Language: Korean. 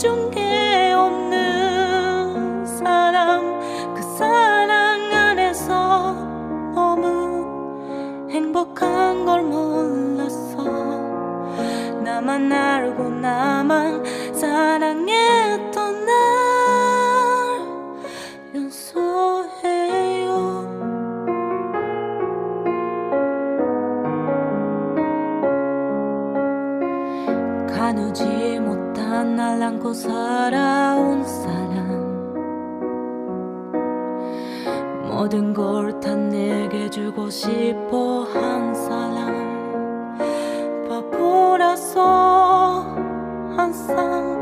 해준 없는 사람 그 사랑 안에서 너무 행복한 걸 몰랐어. 나만 알고 나만 사랑했던 날 연소해. 가누지 못한 날 안고 살아온 사람. 모든 걸 다 내게 주고 싶어 한 사람. 바보라서 항상